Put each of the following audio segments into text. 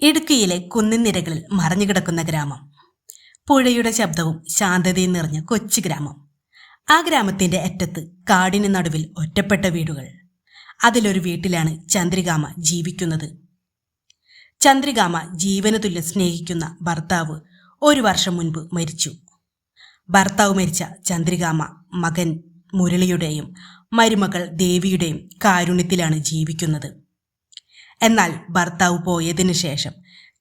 ഇടുക്കിയിലെ കുന്നിൻ നിരകളിൽ മറഞ്ഞുകിടക്കുന്ന ഗ്രാമം. പുഴയുടെ ശബ്ദവും ശാന്തതയും നിറഞ്ഞ കൊച്ചു ഗ്രാമം. ആ ഗ്രാമത്തിന്റെ അറ്റത്ത് കാടിന് നടുവിൽ ഒറ്റപ്പെട്ട വീടുകൾ. അതിലൊരു വീട്ടിലാണ് ചന്ദ്രികാമ ജീവിക്കുന്നത്. ചന്ദ്രികാമ ജീവന സ്നേഹിക്കുന്ന ഭർത്താവ് ഒരു വർഷം മുൻപ് മരിച്ചു. ഭർത്താവ് മരിച്ച ചന്ദ്രികാമ മകൻ മുരളിയുടെയും മരുമകൾ ദേവിയുടെയും കാരുണ്യത്തിലാണ് ജീവിക്കുന്നത്. എന്നാൽ ഭർത്താവ് പോയതിനു ശേഷം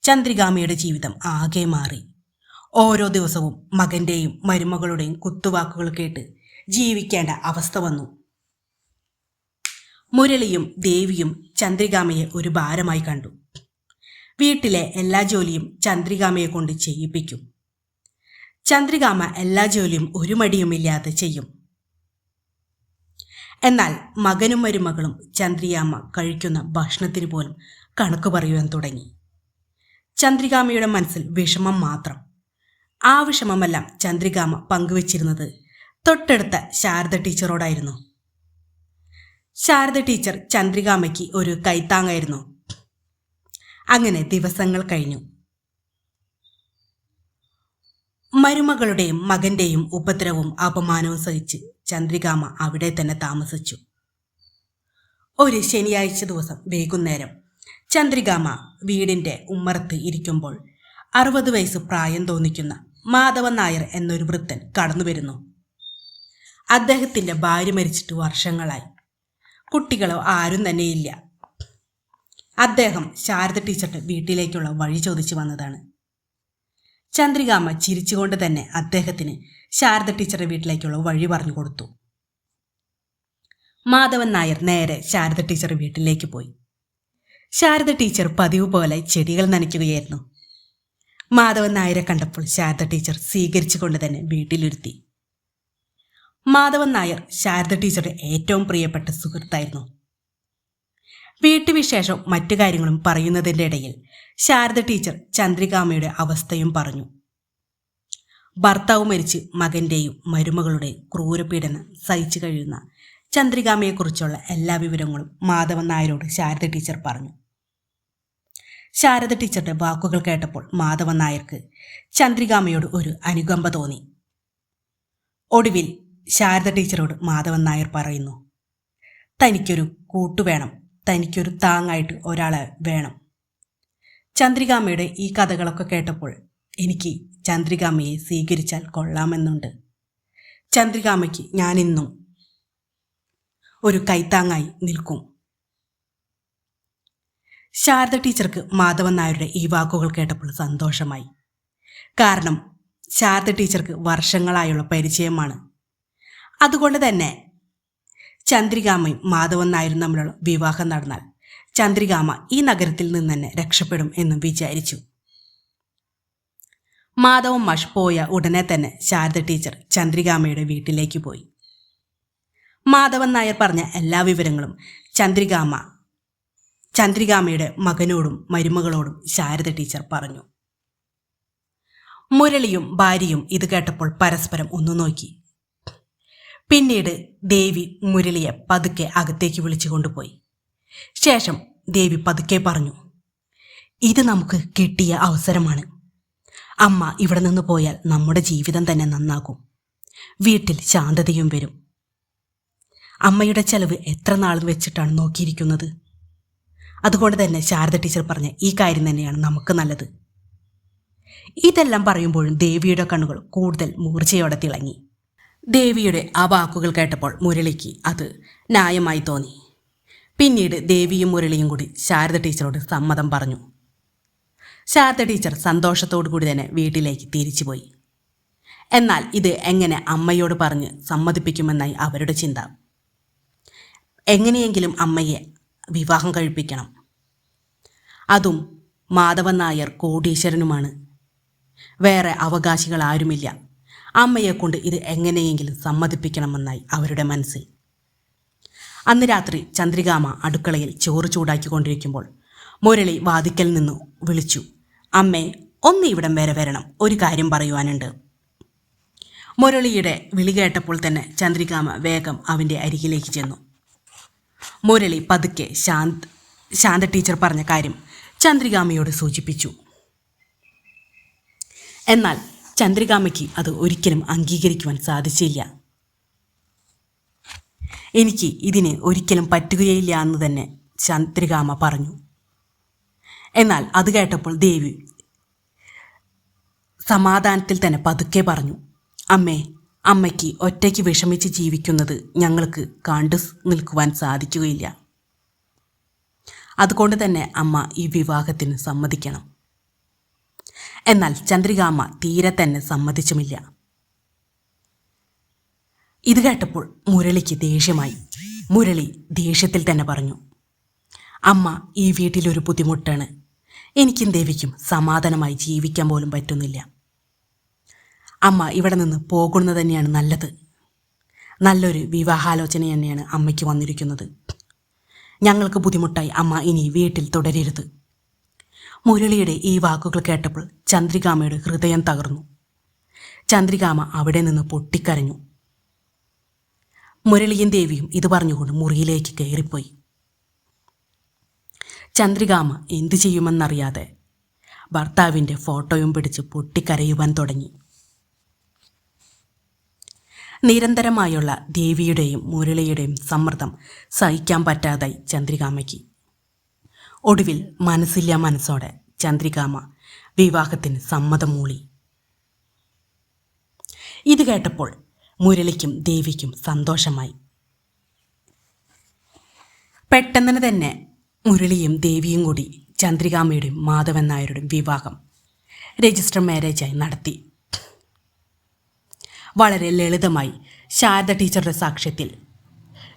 ചന്ദ്രികാമയുടെ ജീവിതം ആകെ മാറി. ഓരോ ദിവസവും മകന്റെയും മരുമകളുടെയും കുത്തുവാക്കുകൾ കേട്ട് ജീവിക്കേണ്ട അവസ്ഥ വന്നു. മുരളിയും ദേവിയും ചന്ദ്രികാമയെ ഒരു ഭാരമായി കണ്ടു. വീട്ടിലെ എല്ലാ ജോലിയും ചന്ദ്രികാമയെ കൊണ്ട് ചെയ്യിപ്പിക്കും. ചന്ദ്രികാമ എല്ലാ ജോലിയും ഒരു മടിയുമില്ലാതെ ചെയ്യും. എന്നാൽ മകനും മരുമകളും ചന്ദ്രിയാമ്മ കഴിക്കുന്ന ഭക്ഷണത്തിന് പോലും കണക്ക് പറയുവാൻ തുടങ്ങി. ചന്ദ്രികാമയുടെ മനസ്സിൽ വിഷമം മാത്രം. ആ വിഷമമെല്ലാം ചന്ദ്രികാമ പങ്കുവച്ചിരുന്നത് തൊട്ടടുത്ത ശാരദ ടീച്ചറോടായിരുന്നു. ശാരദ ടീച്ചർ ചന്ദ്രികാമയ്ക്ക് ഒരു കൈത്താങ്ങായിരുന്നു. അങ്ങനെ ദിവസങ്ങൾ കഴിഞ്ഞു. മരുമകളുടെയും മകന്റെയും ഉപദ്രവവും അപമാനവും സഹിച്ച് ചന്ദ്രികാമ അവിടെ തന്നെ താമസിച്ചു. ഒരു ശനിയാഴ്ച ദിവസം വൈകുന്നേരം ചന്ദ്രികാമ വീടിന്റെ ഉമ്മറത്ത് ഇരിക്കുമ്പോൾ അറുപത് വയസ്സ് പ്രായം തോന്നിക്കുന്ന മാധവൻ നായർ എന്നൊരു വൃത്തൻ കടന്നു വരുന്നു. അദ്ദേഹത്തിന്റെ ഭാര്യ മരിച്ചിട്ട് വർഷങ്ങളായി. കുട്ടികളോ ആരും തന്നെയില്ല. അദ്ദേഹം ശാരദ ടീച്ചറുടെ വീട്ടിലേക്കുള്ള വഴി ചോദിച്ചു വന്നതാണ്. ചന്ദ്രികാമ്മ ചിരിച്ചുകൊണ്ട് തന്നെ അദ്ദേഹത്തിന് ശാരദ ടീച്ചറുടെ വീട്ടിലേക്കുള്ള വഴി പറഞ്ഞു കൊടുത്തു. മാധവൻ നായർ നേരെ ശാരദ ടീച്ചറുടെ വീട്ടിലേക്ക് പോയി. ശാരദ ടീച്ചർ പതിവ് പോലെ ചെടികൾ നനയ്ക്കുകയായിരുന്നു. മാധവൻ നായരെ കണ്ടപ്പോൾ ശാരദ ടീച്ചർ സ്വീകരിച്ചുകൊണ്ട് തന്നെ വീട്ടിലിരുത്തി. മാധവൻ നായർ ശാരദ ടീച്ചറുടെ ഏറ്റവും പ്രിയപ്പെട്ട സുഹൃത്തായിരുന്നു. വീട്ടുവിശേഷം മറ്റു കാര്യങ്ങളും പറയുന്നതിന്റെ ഇടയിൽ ശാരദ ടീച്ചർ ചന്ദ്രികാമയുടെ അവസ്ഥയും പറഞ്ഞു. ഭർത്താവ് മരിച്ച് മകന്റെയും മരുമകളുടെ ക്രൂരപീഡനം സഹിച്ചു കഴിയുന്ന ചന്ദ്രികാമയെക്കുറിച്ചുള്ള എല്ലാ വിവരങ്ങളും മാധവൻ നായരോട് ശാരദ ടീച്ചർ പറഞ്ഞു. ശാരദ ടീച്ചറുടെ വാക്കുകൾ കേട്ടപ്പോൾ മാധവൻ നായർക്ക് ചന്ദ്രികാമയോട് ഒരു അനുകമ്പ തോന്നി. ഒടുവിൽ ശാരദ ടീച്ചറോട് മാധവൻ നായർ പറയുന്നു തനിക്കൊരു കൂട്ടുവേണം തനിക്കൊരു താങ്ങായിട്ട് ഒരാളെ വേണം. ചന്ദ്രികാമ്മയുടെ ഈ കഥകളൊക്കെ കേട്ടപ്പോൾ എനിക്ക് ചന്ദ്രികാമ്മയെ സ്വീകരിച്ചാൽ കൊള്ളാമെന്നുണ്ട്. ചന്ദ്രികാമ്മയ്ക്ക് ഞാനിന്നും ഒരു കൈത്താങ്ങായി നിൽക്കും. ശാരദ ടീച്ചർക്ക് മാധവൻ നായരുടെ ഈ വാക്കുകൾ കേട്ടപ്പോൾ സന്തോഷമായി. കാരണം ശാരദ ടീച്ചർക്ക് വർഷങ്ങളായുള്ള പരിചയമാണ്. അതുകൊണ്ട് തന്നെ ചന്ദ്രികാമയും മാധവൻ നായരും തമ്മിലുള്ള വിവാഹം നടന്നാൽ ചന്ദ്രികാമ ഈ നഗരത്തിൽ നിന്ന് തന്നെ രക്ഷപ്പെടും എന്നും വിചാരിച്ചു. മാധവൻ മാഷ് പോയ ഉടനെ തന്നെ ശാരദ ടീച്ചർ ചന്ദ്രികാമയുടെ വീട്ടിലേക്ക് പോയി. മാധവൻ നായർ പറഞ്ഞ എല്ലാ വിവരങ്ങളും ചന്ദ്രികാമ ചന്ദ്രികാമയുടെ മകനോടും മരുമകളോടും ശാരദ ടീച്ചർ പറഞ്ഞു. മുരളിയും ഭാര്യയും ഇത് കേട്ടപ്പോൾ പരസ്പരം ഒന്നു നോക്കി. പിന്നീട് ദേവി മുരളിയെ പതുക്കെ അകത്തേക്ക് വിളിച്ചു കൊണ്ടുപോയി. ശേഷം ദേവി പതുക്കെ പറഞ്ഞു ഇത് നമുക്ക് കിട്ടിയ അവസരമാണ്. അമ്മ ഇവിടെ നിന്ന് പോയാൽ നമ്മുടെ ജീവിതം തന്നെ നന്നാകും. വീട്ടിൽ ശാന്തതയും വരും. അമ്മയുടെ ചെലവ് എത്ര നാൾ വെച്ചിട്ടാണ് നോക്കിയിരിക്കുന്നത്? അതുകൊണ്ട് തന്നെ ശാരദ ടീച്ചർ പറഞ്ഞ ഈ കാര്യം തന്നെയാണ് നമുക്ക് നല്ലത്. ഇതെല്ലാം പറയുമ്പോഴും ദേവിയുടെ കണ്ണുകൾ കൂടുതൽ മൂർച്ചയോടെ തിളങ്ങി. ദേവിയുടെ ആ വാക്കുകൾ കേട്ടപ്പോൾ മുരളിക്ക് അത് ന്യായമായി തോന്നി. പിന്നീട് ദേവിയും മുരളിയും കൂടി ശാരദ ടീച്ചറോട് സമ്മതം പറഞ്ഞു. ശാരദ ടീച്ചർ സന്തോഷത്തോടു കൂടി തന്നെ വീട്ടിലേക്ക് തിരിച്ചുപോയി. എന്നാൽ ഇത് എങ്ങനെ അമ്മയോട് പറഞ്ഞ് സമ്മതിപ്പിക്കുമെന്നായി അവരുടെ ചിന്ത. എങ്ങനെയെങ്കിലും അമ്മയെ വിവാഹം കഴിപ്പിക്കണം. അതും മാധവൻ നായർ കോടീശ്വരനുമാണ്. വേറെ അവകാശികൾ ആരുമില്ല അമ്മയെക്കൊണ്ട് ഇത് എങ്ങനെയെങ്കിലും സമ്മതിപ്പിക്കണമെന്നായി അവരുടെ മനസ്സിൽ അന്ന് രാത്രി ചന്ദ്രികാമ അടുക്കളയിൽ ചോറ് ചൂടാക്കിക്കൊണ്ടിരിക്കുമ്പോൾ മുരളി വാതിക്കൽ നിന്നു വിളിച്ചു. അമ്മേ ഒന്ന് ഇവിടം വരെ വരണം. ഒരു കാര്യം പറയുവാനുണ്ട്. മുരളിയുടെ വിളി കേട്ടപ്പോൾ തന്നെ ചന്ദ്രികാമ വേഗം അവന്റെ അരികിലേക്ക് ചെന്നു. മുരളി പതുക്കെ ശാന്ത് ശാന്ത ടീച്ചർ പറഞ്ഞ കാര്യം ചന്ദ്രികാമയോട് സൂചിപ്പിച്ചു. എന്നാൽ ചന്ദ്രികാമയ്ക്ക് അത് ഒരിക്കലും അംഗീകരിക്കുവാൻ സാധിച്ചില്ല. എനിക്ക് ഇതിന് ഒരിക്കലും പറ്റുകയില്ല എന്ന് തന്നെ ചന്ദ്രികാമ പറഞ്ഞു. എന്നാൽ അത് കേട്ടപ്പോൾ ദേവി സമാധാനത്തിൽ തന്നെ പതുക്കെ പറഞ്ഞു അമ്മേ അമ്മയ്ക്ക് ഒറ്റയ്ക്ക് വിഷമിച്ച് ജീവിക്കുന്നത് ഞങ്ങൾക്ക് കണ്ടു നിൽക്കുവാൻ സാധിക്കുകയില്ല. അതുകൊണ്ട് തന്നെ അമ്മ ഈ വിവാഹത്തിന് സമ്മതിക്കണം. എന്നാൽ ചന്ദ്രികാമ്മ തീരെ തന്നെ സമ്മതിച്ചുമില്ല. ഇത് കേട്ടപ്പോൾ മുരളിക്ക് ദേഷ്യമായി. മുരളി ദേഷ്യത്തിൽ തന്നെ പറഞ്ഞു അമ്മ ഈ വീട്ടിലൊരു ബുദ്ധിമുട്ടാണ്. എനിക്കും ദേവിക്കും സമാധാനമായി ജീവിക്കാൻ പോലും പറ്റുന്നില്ല. അമ്മ ഇവിടെ നിന്ന് പോകുന്നത് തന്നെയാണ് നല്ലത്. നല്ലൊരു വിവാഹാലോചന തന്നെയാണ് അമ്മയ്ക്ക് വന്നിരിക്കുന്നത്. ഞങ്ങൾക്ക് ബുദ്ധിമുട്ടായി അമ്മ ഇനി വീട്ടിൽ തുടരരുത്. മുരളിയുടെ ഈ വാക്കുകൾ കേട്ടപ്പോൾ ചന്ദ്രികാമയുടെ ഹൃദയം തകർന്നു. ചന്ദ്രികാമ അവിടെ നിന്ന് പൊട്ടിക്കരഞ്ഞു. മുരളിയും ദേവിയും ഇത് പറഞ്ഞുകൊണ്ട് മുറിയിലേക്ക് കയറിപ്പോയി. ചന്ദ്രികാമ എന്തു ചെയ്യുമെന്നറിയാതെ ഭർത്താവിന്റെ ഫോട്ടോയും പിടിച്ച് പൊട്ടിക്കരയുവാൻ തുടങ്ങി. നിരന്തരമായുള്ള ദേവിയുടെയും മുരളിയുടെയും സമ്മർദ്ദം സഹിക്കാൻ പറ്റാതായി ചന്ദ്രികാമയ്ക്ക്. ഒടുവിൽ മനസ്സില്ല മനസ്സോടെ ചന്ദ്രികാമ വിവാഹത്തിന് സമ്മതം മൂളി ഇത് കേട്ടപ്പോൾ മുരളിക്കും ദേവിക്കും സന്തോഷമായി. പെട്ടെന്ന് തന്നെ മുരളിയും ദേവിയും കൂടി ചന്ദ്രികാമയുടെയും മാധവൻ നായരുടെയും വിവാഹം രജിസ്റ്റർ മാരേജായി നടത്തി. വളരെ ലളിതമായി ശാരദ ടീച്ചറുടെ സാക്ഷ്യത്തിൽ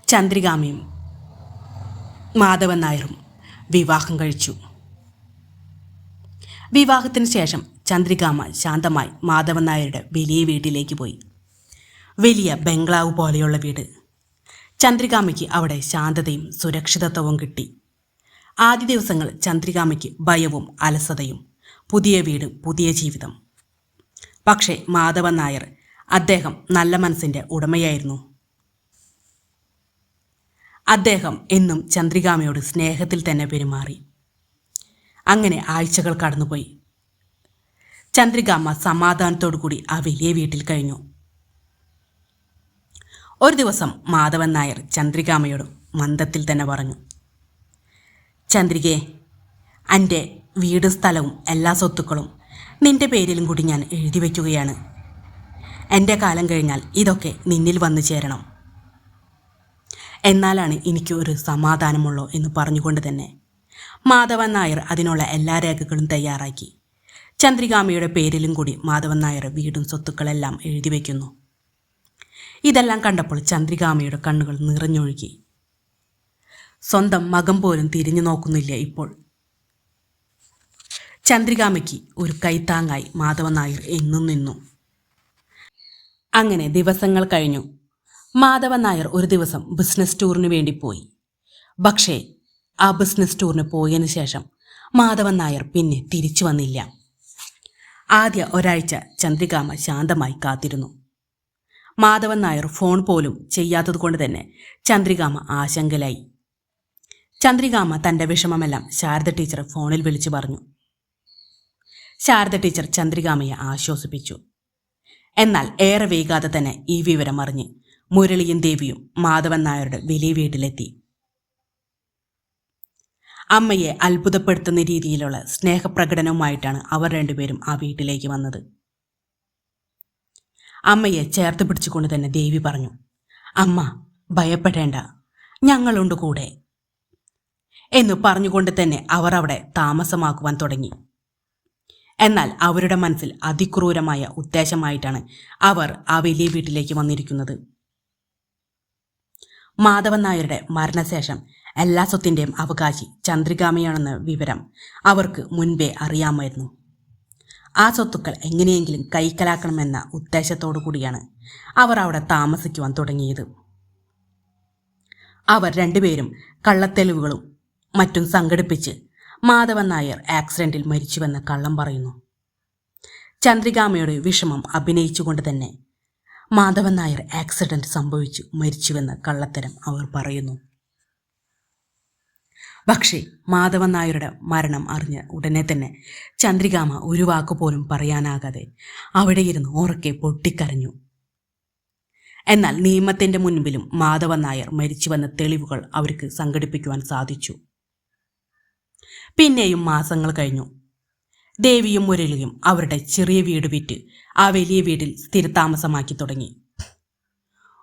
ചന്ദ്രികാമയും മാധവൻ നായരും വിവാഹം കഴിച്ചു. വിവാഹത്തിന് ശേഷം ചന്ദ്രികാമ ശാന്തമായി മാധവൻ നായരുടെ വലിയ വീട്ടിലേക്ക് പോയി. വലിയ ബംഗ്ലാവ് പോലെയുള്ള വീട്. ചന്ദ്രികാമയ്ക്ക് അവിടെ ശാന്തതയും സുരക്ഷിതത്വവും കിട്ടി. ആദ്യ ദിവസങ്ങൾ ചന്ദ്രികാമയ്ക്ക് ഭയവും അലസതയും. പുതിയ വീട് പുതിയ ജീവിതം. പക്ഷേ മാധവൻ നായർ അദ്ദേഹം നല്ല മനസ്സിന്റെ ഉടമയായിരുന്നു. അദ്ദേഹം എന്നും ചന്ദ്രികാമയോട് സ്നേഹത്തിൽ തന്നെ പെരുമാറി. അങ്ങനെ ആഴ്ചകൾ കടന്നുപോയി. ചന്ദ്രികാമ്മ സമാധാനത്തോടു കൂടി ആ വലിയ വീട്ടിൽ കഴിഞ്ഞു. ഒരു ദിവസം മാധവൻ നായർ ചന്ദ്രികാമയോട് മന്ദത്തിൽ തന്നെ പറഞ്ഞു ചന്ദ്രികയെ എന്റെ വീടും സ്ഥലവും എല്ലാ സ്വത്തുക്കളും നിന്റെ പേരിലും കൂടി ഞാൻ എഴുതി വയ്ക്കുകയാണ്. എന്റെ കാലം കഴിഞ്ഞാൽ ഇതൊക്കെ നിന്നിൽ വന്നു ചേരണം. എന്നാലാണ് എനിക്ക് ഒരു സമാധാനമുള്ളൂ എന്ന് പറഞ്ഞുകൊണ്ട് തന്നെ മാധവൻ നായർ അതിനുള്ള എല്ലാ രേഖകളും തയ്യാറാക്കി. ചന്ദ്രികാമയുടെ പേരിലും കൂടി മാധവൻ നായർ വീടും സ്വത്തുക്കളെല്ലാം എഴുതി വയ്ക്കുന്നു. ഇതെല്ലാം കണ്ടപ്പോൾ ചന്ദ്രികാമയുടെ കണ്ണുകൾ നിറഞ്ഞൊഴുകി. സ്വന്തം മകം പോലും തിരിഞ്ഞു നോക്കുന്നില്ല ഇപ്പോൾ. ചന്ദ്രികാമയ്ക്ക് ഒരു കൈത്താങ്ങായി മാധവൻ നായർ എന്നും നിന്നു. അങ്ങനെ ദിവസങ്ങൾ കഴിഞ്ഞു. മാധവൻ നായർ ഒരു ദിവസം ബിസിനസ് ടൂറിന് വേണ്ടി പോയി. പക്ഷേ ആ ബിസിനസ് ടൂറിന് പോയതിന് ശേഷം മാധവൻ നായർ പിന്നെ തിരിച്ചു വന്നില്ല. ആദ്യ ഒരാഴ്ച ചന്ദ്രികാമ ശാന്തമായി കാത്തിരുന്നു. മാധവൻ നായർ ഫോൺ പോലും ചെയ്യാത്തതുകൊണ്ട് തന്നെ ചന്ദ്രികാമ ആശങ്കലായി ചന്ദ്രികാമ തന്റെ വിഷമമെല്ലാം ശാരദ ടീച്ചർ ഫോണിൽ വിളിച്ചു പറഞ്ഞു. ശാരദ ടീച്ചർ ചന്ദ്രികാമയെ ആശ്വസിപ്പിച്ചു. എന്നാൽ ഏറെ വൈകാതെ തന്നെ ഈ വിവരം അറിഞ്ഞ് മുരളിയും ദേവിയും മാധവൻ നായരുടെ വലിയ വീട്ടിലെത്തി. അമ്മയെ അത്ഭുതപ്പെടുത്തുന്ന രീതിയിലുള്ള സ്നേഹപ്രകടനവുമായിട്ടാണ് അവർ രണ്ടുപേരും ആ വീട്ടിലേക്ക് വന്നത്. അമ്മയെ ചേർത്ത് പിടിച്ചുകൊണ്ട് തന്നെ ദേവി പറഞ്ഞു അമ്മ ഭയപ്പെടേണ്ട. ഞങ്ങളുണ്ട് കൂടെ. എന്ന് പറഞ്ഞുകൊണ്ട് തന്നെ അവർ അവിടെ താമസമാക്കുവാൻ തുടങ്ങി. എന്നാൽ അവരുടെ മനസ്സിൽ അതിക്രൂരമായ ഉദ്ദേശമായിട്ടാണ് അവർ ആ വലിയ വീട്ടിലേക്ക് വന്നിരിക്കുന്നത്. മാധവൻ നായരുടെ മരണശേഷം എല്ലാ സ്വത്തിന്റെയും അവകാശി ചന്ദ്രികാമയാണെന്ന വിവരം അവർക്ക് മുൻപേ അറിയാമായിരുന്നു. ആ സ്വത്തുക്കൾ എങ്ങനെയെങ്കിലും കൈക്കലാക്കണമെന്ന ഉദ്ദേശത്തോടു കൂടിയാണ് അവർ അവിടെ താമസിക്കുവാൻ തുടങ്ങിയത്. അവർ രണ്ടുപേരും കള്ളത്തെളിവുകളും മറ്റും സംഘടിപ്പിച്ച് മാധവൻ നായർ ആക്സിഡന്റിൽ മരിച്ചുവെന്ന് കള്ളം പറയുന്നു. ചന്ദ്രികാമയുടെ വിഷമം അഭിനയിച്ചുകൊണ്ട് തന്നെ മാധവൻ നായർ ആക്സിഡന്റ് സംഭവിച്ചു മരിച്ചുവെന്ന് കള്ളത്തരം അവർ പറയുന്നു. പക്ഷേ മാധവൻ നായരുടെ മരണം അറിഞ്ഞ ഉടനെ തന്നെ ചന്ദ്രികാമ ഒരു വാക്ക് പോലും പറയാനാകാതെ അവിടെ ഇരുന്ന് ഉറക്കെ പൊട്ടിക്കരഞ്ഞു. എന്നാൽ നിയമത്തിന്റെ മുൻപിലും മാധവൻ നായർ മരിച്ചുവെന്ന തെളിവുകൾ അവർക്ക് സംഘടിപ്പിക്കുവാൻ സാധിച്ചു. പിന്നെയും മാസങ്ങൾ കഴിഞ്ഞു. ദേവിയും മുരളിയും അവരുടെ ചെറിയ വീട് വിറ്റ് ആ വലിയ വീട്ടിൽ സ്ഥിരതാമസമാക്കി തുടങ്ങി.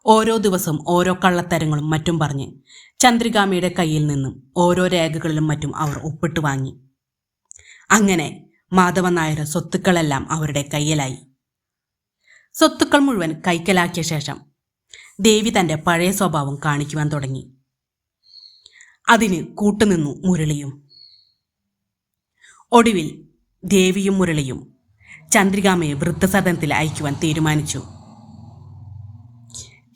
ഓരോ ദിവസം ഓരോ കള്ളത്തരങ്ങളും മറ്റും പറഞ്ഞ് ചന്ദ്രികാമയുടെ കയ്യിൽ നിന്നും ഓരോ രേഖകളിലും മറ്റും അവർ ഒപ്പിട്ട് വാങ്ങി. അങ്ങനെ മാധവൻ നായർ സ്വത്തുക്കളെല്ലാം അവരുടെ കയ്യിലായി. സ്വത്തുക്കൾ മുഴുവൻ കൈക്കലാക്കിയ ശേഷം ദേവി തന്റെ പഴയ സ്വഭാവം കാണിക്കുവാൻ തുടങ്ങി. അതിന് കൂട്ടുനിന്നു മുരളിയും. ഒടുവിൽ ദേവിയും മുരളിയും ചന്ദ്രികാമയെ വൃദ്ധസദനത്തിൽ അയക്കുവാൻ തീരുമാനിച്ചു.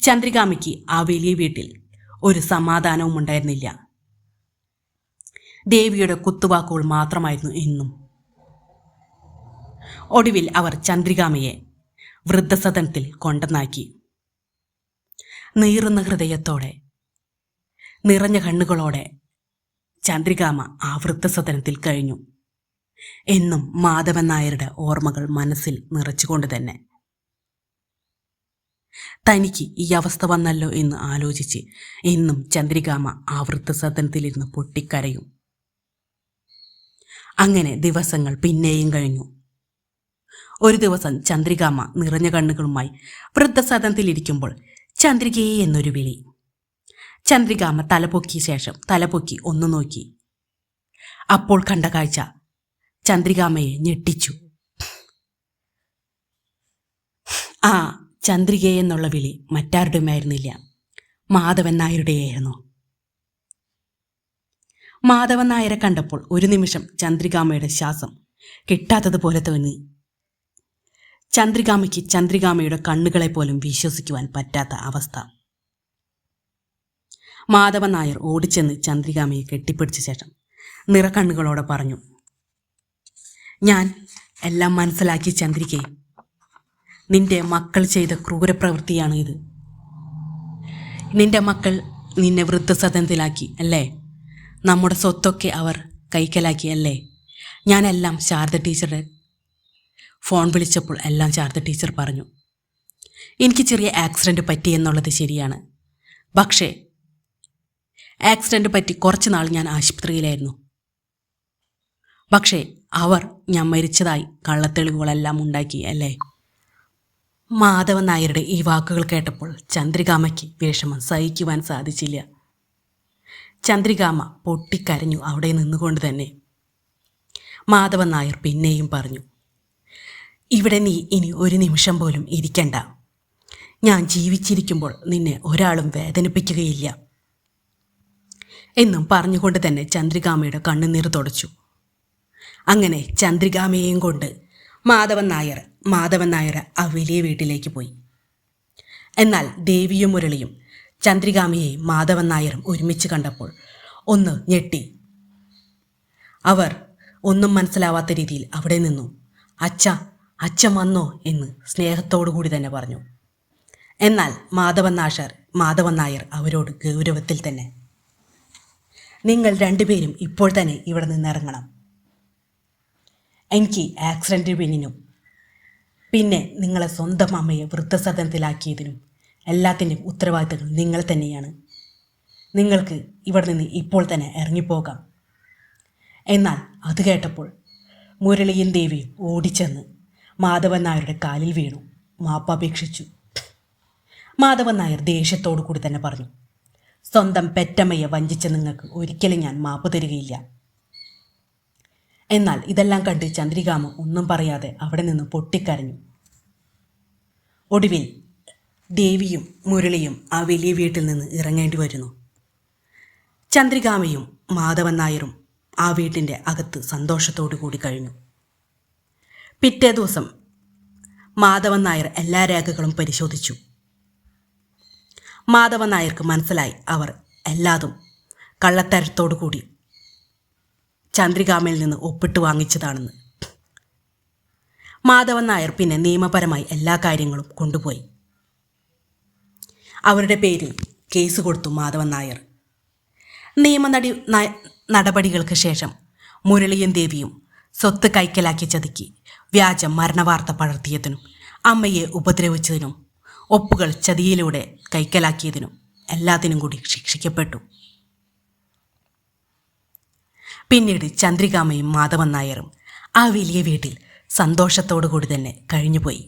ചന്ദ്രികാമയ്ക്ക് ആ വലിയ വീട്ടിൽ ഒരു സമാധാനവും ഉണ്ടായിരുന്നില്ല. ദേവിയുടെ കുത്തുവാക്കുകൾ മാത്രമായിരുന്നു എന്നും ഒടുവിൽ അവർ ചന്ദ്രികാമയെ വൃദ്ധസദനത്തിൽ കൊണ്ടെന്നാക്കി. നീറുന്ന ഹൃദയത്തോടെ നിറഞ്ഞ കണ്ണുകളോടെ ചന്ദ്രികാമ ആ വൃദ്ധസദനത്തിൽ കഴിഞ്ഞു. എന്നും മാധവൻ നായരുടെ ഓർമ്മകൾ മനസ്സിൽ നിറച്ചുകൊണ്ട് തന്നെ. തനിക്ക് ഈ അവസ്ഥ വന്നല്ലോ എന്ന് ആലോചിച്ച് എന്നും ചന്ദ്രികാമ ആ വൃദ്ധസദനത്തിലിരുന്ന് പൊട്ടിക്കരയും. അങ്ങനെ ദിവസങ്ങൾ പിന്നെയും കഴിഞ്ഞു. ഒരു ദിവസം ചന്ദ്രികാമ നിറഞ്ഞ കണ്ണുകളുമായി വൃദ്ധസദനത്തിലിരിക്കുമ്പോൾ ചന്ദ്രികയെ എന്നൊരു വിളി. ചന്ദ്രികാമ തലപൊക്കിയ ശേഷം തലപൊക്കി ഒന്ന് നോക്കി. അപ്പോൾ കണ്ട കാഴ്ച ചന്ദ്രികാമയെ ഞെട്ടിച്ചു. ആ ചന്ദ്രിക എന്നുള്ള വിളി മറ്റാരുടെയുമായിരുന്നില്ല. മാധവൻ നായരുടെയായിരുന്നു. മാധവൻ നായരെ കണ്ടപ്പോൾ ഒരു നിമിഷം ചന്ദ്രികാമയുടെ ശ്വാസം കിട്ടാത്തതുപോലെ തോന്നി. ചന്ദ്രികാമയ്ക്ക് ചന്ദ്രികാമയുടെ കണ്ണുകളെ പോലും വിശ്വസിക്കുവാൻ പറ്റാത്ത അവസ്ഥ. മാധവൻ നായർ ഓടിച്ചെന്ന് ചന്ദ്രികാമയെ കെട്ടിപ്പിടിച്ച ശേഷം നിറക്കണ്ണുകളോടെ പറഞ്ഞു ഞാൻ എല്ലാം മനസ്സിലാക്കി ചന്ദ്രികയെ നിന്റെ മക്കൾ ചെയ്ത ക്രൂരപ്രവൃത്തിയാണ് ഇത്. നിന്റെ മക്കൾ നിന്നെ വൃദ്ധസദനത്തിലാക്കി അല്ലേ? നമ്മുടെ സ്വത്തൊക്കെ അവർ കൈക്കലാക്കി അല്ലേ? ഞാനെല്ലാം ശാരദ ടീച്ചറുടെ ഫോൺ വിളിച്ചപ്പോൾ എല്ലാം ശാരദ ടീച്ചർ പറഞ്ഞു. എനിക്ക് ചെറിയ ആക്സിഡന്റ് പറ്റി എന്നുള്ളത് ശരിയാണ്. പക്ഷേ ആക്സിഡന്റ് പറ്റി കുറച്ച് നാൾ ഞാൻ ആശുപത്രിയിലായിരുന്നു. പക്ഷേ അവർ ഞാൻ മരിച്ചതായി കള്ളത്തെളിവുകളെല്ലാം ഉണ്ടാക്കി അല്ലേ? മാധവൻ നായരുടെ ഈ വാക്കുകൾ കേട്ടപ്പോൾ ചന്ദ്രികാമയ്ക്ക് വിഷമം സഹിക്കുവാൻ സാധിച്ചില്ല. ചന്ദ്രികാമ പൊട്ടിക്കരഞ്ഞു അവിടെ നിന്നുകൊണ്ട് തന്നെ. മാധവൻ നായർ പിന്നെയും പറഞ്ഞു ഇവിടെ നീ ഇനി ഒരു നിമിഷം പോലും ഇരിക്കണ്ട. ഞാൻ ജീവിച്ചിരിക്കുമ്പോൾ നിന്നെ ഒരാളും വേദനിപ്പിക്കുകയില്ല. എന്നും പറഞ്ഞുകൊണ്ട് തന്നെ ചന്ദ്രികാമയുടെ കണ്ണുനീർ തുടച്ചു. അങ്ങനെ ചന്ദ്രികാമയെയും കൊണ്ട് മാധവൻ നായർ മാധവൻ നായർ ആ വലിയ വീട്ടിലേക്ക് പോയി. എന്നാൽ ദേവിയും മുരളിയും ചന്ദ്രികാമിയെ മാധവൻ നായരും ഒരുമിച്ച് കണ്ടപ്പോൾ ഒന്ന് ഞെട്ടി. അവർ ഒന്നും മനസ്സിലാവാത്ത രീതിയിൽ അവിടെ നിന്നു. അച്ഛ അച്ഛൻ വന്നോ? എന്ന് സ്നേഹത്തോടു കൂടി തന്നെ പറഞ്ഞു. എന്നാൽ മാധവൻ നാഷർ മാധവൻ നായർ അവരോട് ഗൗരവത്തിൽ തന്നെ നിങ്ങൾ രണ്ടുപേരും ഇപ്പോൾ തന്നെ ഇവിടെ നിന്നിറങ്ങണം എനിക്ക് ആക്സിഡന്റ് പിന്നിനും പിന്നെ നിങ്ങളെ സ്വന്തം അമ്മയെ വൃദ്ധസദനത്തിലാക്കിയതിനും എല്ലാത്തിന്റെയും ഉത്തരവാദിത്തങ്ങൾ നിങ്ങൾ തന്നെയാണ്. നിങ്ങൾക്ക് ഇവിടെ നിന്ന് ഇപ്പോൾ തന്നെ ഇറങ്ങിപ്പോകാം. എന്നാൽ അത് കേട്ടപ്പോൾ മുരളിയും ദേവി ഓടിച്ചെന്ന് മാധവൻ നായരുടെ കാലിൽ വീണു. മാപ്പപേക്ഷിച്ചു മാധവൻ നായർ ദേഷ്യത്തോടു കൂടി തന്നെ പറഞ്ഞു സ്വന്തം പെറ്റമ്മയെ വഞ്ചിച്ച നിങ്ങൾക്ക് ഒരിക്കലും ഞാൻ മാപ്പ് തരികയില്ല. എന്നാൽ ഇതെല്ലാം കണ്ട് ചന്ദ്രികാമ ഒന്നും പറയാതെ അവിടെ നിന്ന് പൊട്ടിക്കരഞ്ഞു. ഒടുവിൽ ദേവിയും മുരളിയും ആ വലിയ വീട്ടിൽ നിന്ന് ഇറങ്ങേണ്ടി വരുന്നു. ചന്ദ്രികാമയും മാധവൻ നായരും ആ വീട്ടിന്റെ അകത്ത് സന്തോഷത്തോടു കൂടി കഴിഞ്ഞു. പിറ്റേ ദിവസം മാധവൻ നായർ എല്ലാ രേഖകളും പരിശോധിച്ചു. മാധവൻ നായർക്ക് മനസ്സിലായി അവർ എല്ലാതും കള്ളത്തരത്തോടു കൂടി ചന്ദ്രികാമയിൽ നിന്ന് ഒപ്പിട്ട് വാങ്ങിച്ചതാണെന്ന്. മാധവൻ നായർ പിന്നെ നിയമപരമായി എല്ലാ കാര്യങ്ങളും കൊണ്ടുപോയി. അവരുടെ പേരിൽ കേസ് കൊടുത്തു മാധവൻ നായർ. നിയമ നടി നടപടികൾക്ക് ശേഷം മുരളിയും ദേവിയും സ്വത്ത് കൈക്കലാക്കി ചതുക്കി വ്യാജ മരണവാർത്ത പടർത്തിയതിനും അമ്മയെ ഉപദ്രവിച്ചതിനും ഒപ്പുകൾ ചതിയിലൂടെ കൈക്കലാക്കിയതിനും എല്ലാത്തിനും കൂടി ശിക്ഷിക്കപ്പെട്ടു. പിന്നീട് ചന്ദ്രികാമയും മാധവൻ നായരും ആ വലിയ വീട്ടിൽ സന്തോഷത്തോടു കൂടി തന്നെ കഴിഞ്ഞുപോയി.